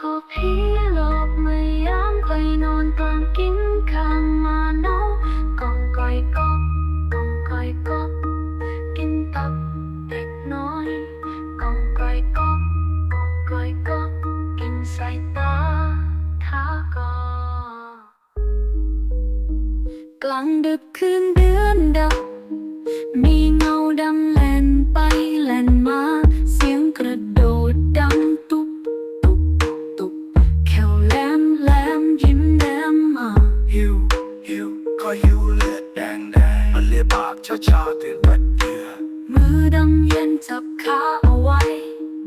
ขอเพียหลอกม่อยามไปนอนกลางกินข้างมาเนากองก่อยกบกองก่อยกบกินตับเด็กน้อยกองก่อยกบกองก่อยกบกินสายตาท้ากอกลางดึกคืนเดือนดำมี ผิวเลือดแดงแดงมันเลียปากช้าช้าตื่นบัดเดือมือดำเย็นจับขาเอาไว้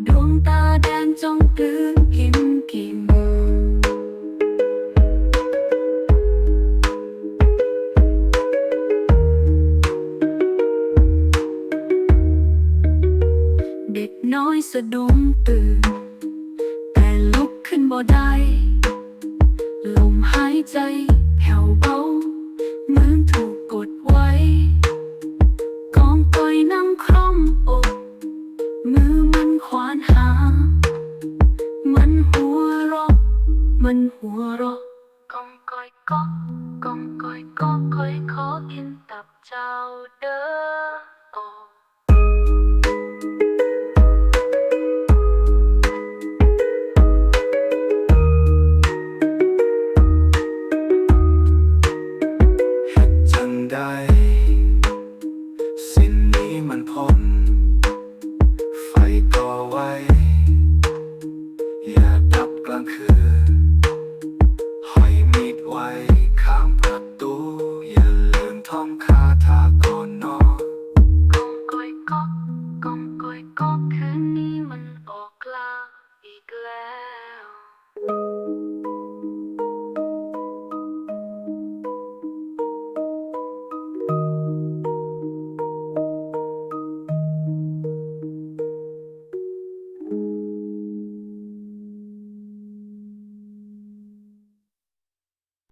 ดวงตาแดงจ้องกลืนกินกินเด็กน้อยสะดุ้งตื่น แต่ลุกขึ้นบ่ได้ มันหัวเราะกองกอยก็กองกอยก็คอยขอกินตับเจ้าเด้อ ก็คืนนี้